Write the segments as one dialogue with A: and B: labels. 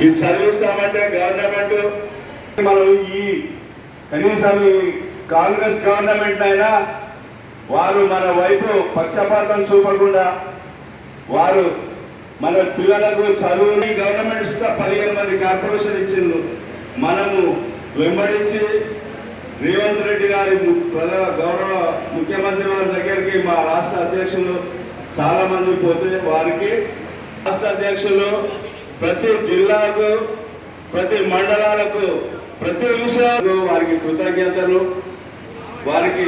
A: ఇది చదివిస్తామంటే గవర్నమెంట్. మనం ఈ కనీసం ఈ కాంగ్రెస్ గవర్నమెంట్ అయినా వారు మన వైపు పక్షపాతం చూపకుండా వారు మన పిల్లలకు చదువుని గవర్నమెంట్ ఇస్తా పదిహేను మంది కార్పొరేషన్ ఇచ్చిండ్రు. మనము వెంబడించి రేవంత్ రెడ్డి గారి ప్రధాన గౌరవ ముఖ్యమంత్రి వారి దగ్గరికి మా రాష్ట్ర అధ్యక్షులు చాలా మంది పోతే వారికి రాష్ట్ర అధ్యక్షులు ప్రతి జిల్లాకు ప్రతి మండలాలకు ప్రతి విషయాలు వారికి కృతజ్ఞతలు. వారికి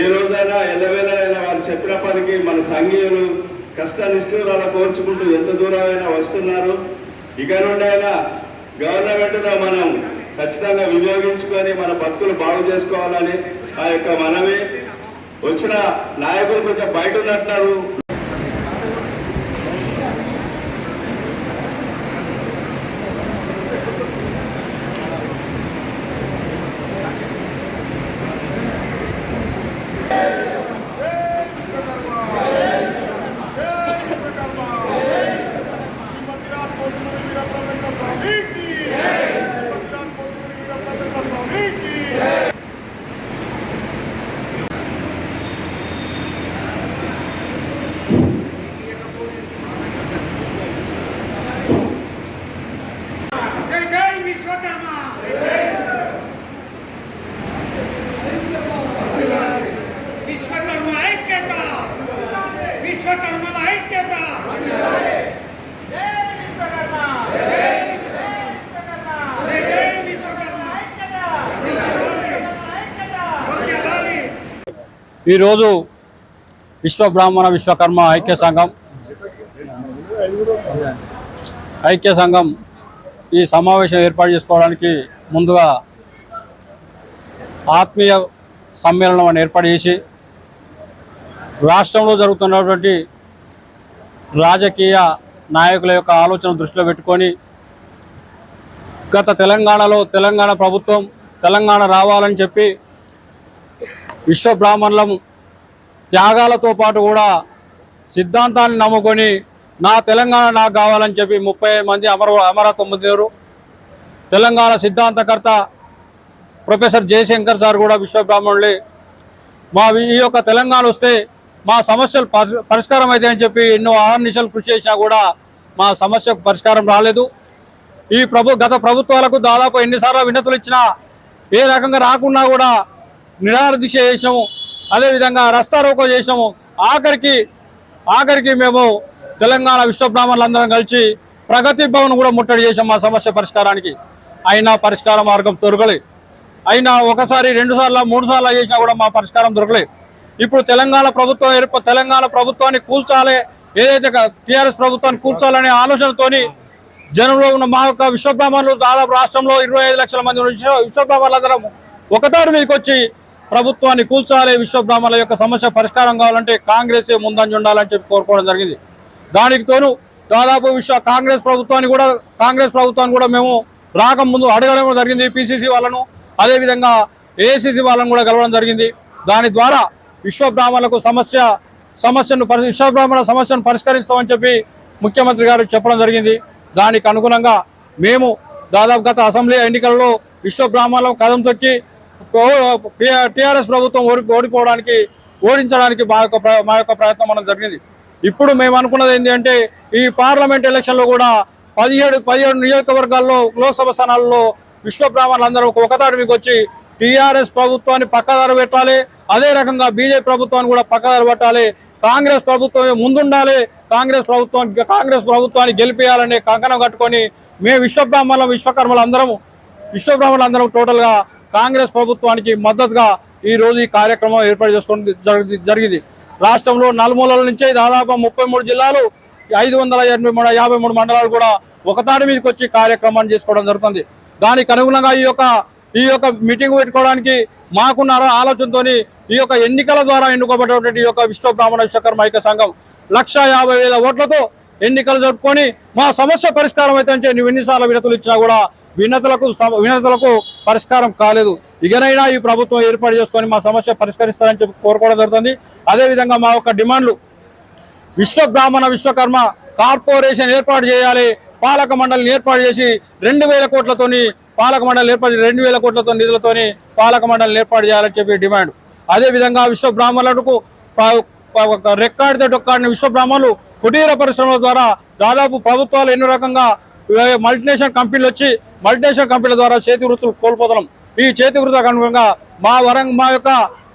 A: ఏ రోజైనా ఎల్లవేళైనా వారు చెప్పిన పనికి మన సంఘీయులు కష్ట నిష్ఠూరాలు కోర్చుకుంటూ ఎంత దూరమైనా వస్తున్నారు. ఇక నుండి అయినా గవర్నమెంట్గా మనం ఖచ్చితంగా వినియోగించుకొని మన బతుకులు బాగు చేసుకోవాలని ఆ యొక్క మనమే వచ్చిన నాయకులు కొంచెం బయట ఉన్నట్టున్నారు
B: జై జై విశ్వకర్మ విశ్వకర్మ ఐక్యత విశ్వకర్మల ఐక్యత జై జై విశ్వకర్మ వర్ధిల్లాలి.
C: ఈరోజు విశ్వ బ్రాహ్మణ విశ్వకర్మ ఐక్య సంఘం ఐక్య సంఘం ఈ సమావేశం ఏర్పాటు చేసుకోవడానికి ముందుగా ఆత్మీయ సమ్మేళనం అని ఏర్పాటు చేసి రాష్ట్రంలో జరుగుతున్నటువంటి రాజకీయ నాయకుల యొక్క ఆలోచన దృష్టిలో పెట్టుకొని గత తెలంగాణలో తెలంగాణ ప్రభుత్వం తెలంగాణ రావాలని చెప్పి విశ్వ బ్రాహ్మణులం త్యాగాలతో పాటు కూడా సిద్ధాంతాన్ని నమ్ముకొని నా తెలంగాణ నాకు కావాలని చెప్పి ముప్పై మంది అమర అమరత్వం పొందారు తెలంగాణ సిద్ధాంతకర్త ప్రొఫెసర్ జయశంకర్ సార్ కూడా విశ్వబ్రాహ్మణులే. మా ఈ యొక్క తెలంగాణ వస్తే మా సమస్యలు పరిష్కారం అయితే అని చెప్పి ఎన్నో ఆర్నిషలు కృషి చేసినా కూడా మా సమస్యకు పరిష్కారం రాలేదు. ఈ ప్రభు గత ప్రభుత్వాలకు దాదాపు ఎన్నిసార్లు వినతులు ఇచ్చినా ఏ రకంగా రాకున్నా కూడా నిరాహార దీక్ష చేసినాము. అదేవిధంగా రస్తా రోకో చేసినాము. ఆఖరికి ఆఖరికి మేము తెలంగాణ విశ్వ బ్రాహ్మణులందరం కలిసి ప్రగతి భవన్ కూడా ముట్టడి చేసాం మా సమస్య పరిష్కారానికి. అయినా పరిష్కార మార్గం దొరకలే. అయినా ఒకసారి రెండు సార్లు మూడు సార్లు చేసినా కూడా మా పరిష్కారం దొరకలే. ఇప్పుడు తెలంగాణ ప్రభుత్వం ఏర్ప తెలంగాణ ప్రభుత్వాన్ని కూల్చాలి ఏదైతే టీఆర్ఎస్ ప్రభుత్వాన్ని కూల్చాలనే ఆలోచనతోని జనంలో ఉన్న మా యొక్క విశ్వబ్రాహ్మణులు దాదాపు రాష్ట్రంలో ఇరవై ఐదు లక్షల మంది ఉన్న విశ్వ విశ్వబ్రహ్మణులందరం మీదకి వచ్చి ప్రభుత్వాన్ని కూల్చాలి విశ్వబ్రాహ్మణుల యొక్క సమస్య పరిష్కారం కావాలంటే కాంగ్రెస్ ముందంజ ఉండాలని చెప్పి కోరుకోవడం జరిగింది. దానికి తోను దాదాపు విశ్వ కాంగ్రెస్ ప్రభుత్వాన్ని కూడా కాంగ్రెస్ ప్రభుత్వాన్ని కూడా మేము రాకముందు అడగడం జరిగింది పిసిసి వాళ్ళను. అదేవిధంగా ఏఐసిసి వాళ్ళను కూడా కలవడం జరిగింది. దాని ద్వారా విశ్వ బ్రాహ్మణులకు సమస్య సమస్యను పరి విశ్వ బ్రాహ్మణ సమస్యను పరిష్కరిస్తామని చెప్పి ముఖ్యమంత్రి గారు చెప్పడం జరిగింది. దానికి అనుగుణంగా మేము దాదాపు గత అసెంబ్లీ ఎన్నికల్లో విశ్వ కదం తొక్కి టీఆర్ఎస్ ప్రభుత్వం ఓడి ఓడిపోవడానికి ఓడించడానికి మా యొక్క మా యొక్క ప్రయత్నం మనం జరిగింది. ఇప్పుడు మేము అనుకున్నది ఏంటి అంటే ఈ పార్లమెంట్ ఎలక్షన్లో కూడా పదిహేడు పదిహేడు నియోజకవర్గాల్లో లోక్సభ స్థానాల్లో విశ్వ బ్రాహ్మణులందరూ ఒకతాటి మీకు వచ్చి టీఆర్ఎస్ ప్రభుత్వాన్ని పక్కదారి పెట్టాలి. అదే రకంగా బీజేపీ ప్రభుత్వాన్ని కూడా పక్కదారి పెట్టాలి. కాంగ్రెస్ ప్రభుత్వం ముందుండాలి. కాంగ్రెస్ ప్రభుత్వం కాంగ్రెస్ ప్రభుత్వాన్ని గెలిపేయాలనే కంకణం కట్టుకొని మేము విశ్వబ్రాహ్మణులం విశ్వకర్మలు అందరము అందరం టోటల్గా కాంగ్రెస్ ప్రభుత్వానికి మద్దతుగా ఈ రోజు ఈ కార్యక్రమం ఏర్పాటు చేసుకోవడం జరిగి- జరిగింది. రాష్ట్రంలో నలుమూలల నుంచి దాదాపు ముప్పై మూడు జిల్లాలు ఐదు వందల ఎనభై మూడు యాభై మూడు మండలాలు కూడా ఒకతాడి మీదకి వచ్చి కార్యక్రమాన్ని చేసుకోవడం జరుగుతుంది. దానికి అనుగుణంగా ఈ యొక్క ఈ యొక్క మీటింగ్ పెట్టుకోవడానికి మాకున్న ఆలోచనతోని ఈ యొక్క ఎన్నికల ద్వారా ఎన్నుకోబడినటువంటి ఈ యొక్క విశ్వ బ్రాహ్మణ విశ్వకర్మ ఐక్య సంఘం లక్ష యాభై వేల ఓట్లతో ఎన్నికలు జరుపుకొని మా సమస్య పరిష్కారం అయితే నువ్వు ఎన్నిసార్లు విడతలు ఇచ్చినా కూడా వినతులకు సమ- వినతులకు పరిష్కారం కాలేదు. ఇకనైనా ఈ ప్రభుత్వం ఏర్పాటు చేసుకొని మా సమస్య పరిష్కరిస్తారని చెప్పి కోరుకోవడం జరుగుతుంది. అదేవిధంగా మా యొక్క డిమాండ్లు విశ్వ బ్రాహ్మణ విశ్వకర్మ కార్పొరేషన్ ఏర్పాటు చేయాలి. పాలక మండలిని ఏర్పాటు చేసి రెండు వేల కోట్లతోని పాలక మండలి ఏర్పాటు రెండు వేల కోట్లతో నిధులతోని పాలక మండలిని ఏర్పాటు చేయాలని చెప్పి డిమాండ్. అదే విధంగా విశ్వ బ్రాహ్మణులకు ఒక రెక్కాడితే డొక్కాడిన విశ్వ బ్రాహ్మణులు కుటీర పరిశ్రమల ద్వారా దాదాపు ప్రభుత్వాలు ఎన్నో రకంగా మల్టీనేషనల్ కంపెనీలు వచ్చి మల్టీనేషనల్ కంపెనీల ద్వారా చేతి వృత్తులు కోల్పోతున్నాం ఈ చేతి వృత్తులకు అనుగుణంగా మా వరంగ మా యొక్క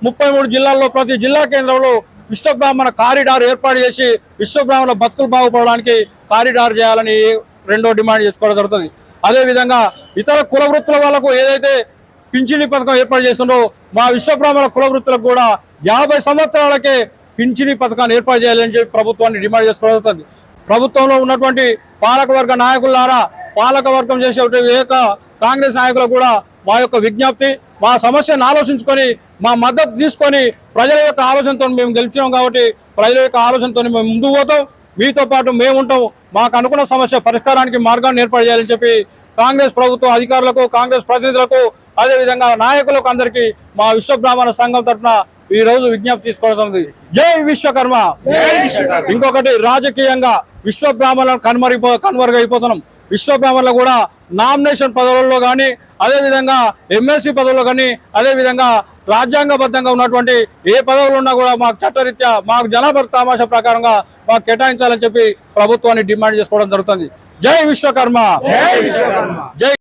C: ముప్పై మూడు జిల్లాల్లో ప్రతి జిల్లా కేంద్రంలో విశ్వబ్రాహ్మణ కారిడార్ ఏర్పాటు చేసి విశ్వబ్రాహ్మణ బతుకులు బాగుపడడానికి కారిడార్ చేయాలని రెండో డిమాండ్ చేసుకోవడం జరుగుతుంది. అదే విధంగా ఇతర కుల వృత్తుల వాళ్ళకు ఏదైతే పింఛని పథకం ఏర్పాటు చేస్తుందో మా విశ్వబ్రాహ్మణ కుల వృత్తులకు కూడా యాభై సంవత్సరాలకే పింఛని పథకాన్ని ఏర్పాటు చేయాలని చెప్పి ప్రభుత్వాన్ని డిమాండ్ చేసుకోవడం జరుగుతుంది. ప్రభుత్వంలో ఉన్నటువంటి పాలకవర్గ నాయకులారా పాలకవర్గం చేసేటువంటి ఏక కాంగ్రెస్ నాయకులు కూడా మా యొక్క విజ్ఞప్తి మా సమస్యను ఆలోచించుకొని మా మద్దతు తీసుకొని ప్రజల యొక్క ఆలోచనతో మేము గెలిచినాం కాబట్టి ప్రజల యొక్క ఆలోచనతో మేము ముందుకు పోతాం. మీతో పాటు మేము ఉంటాం. మాకు అనుకున్న సమస్య పరిష్కారానికి మార్గాన్ని ఏర్పాటు చేయాలని చెప్పి కాంగ్రెస్ ప్రభుత్వ అధికారులకు కాంగ్రెస్ ప్రతినిధులకు అదేవిధంగా నాయకులకు అందరికీ మా విశ్వబ్రాహ్మణ సంఘం తరఫున ఈ రోజు విజ్ఞప్తి తీసుకోవడం జై విశ్వకర్మ. ఇంకొకటి రాజకీయంగా విశ్వ బ్రాహ్మణులను కనుమరిపో కనుమరుగైపోతున్నాం. విశ్వ బ్రాహ్మణులు కూడా నామినేషన్ పదవుల్లో కానీ అదేవిధంగా ఎమ్మెల్సీ పదవుల్లో కానీ అదేవిధంగా రాజ్యాంగబద్ధంగా ఉన్నటువంటి ఏ పదవులు ఉన్నా కూడా మాకు చట్టరీత్యా మాకు జనాభా తమాషా ప్రకారంగా మాకు కేటాయించాలని చెప్పి ప్రభుత్వాన్ని డిమాండ్ చేసుకోవడం జరుగుతుంది. జై విశ్వకర్మ. జై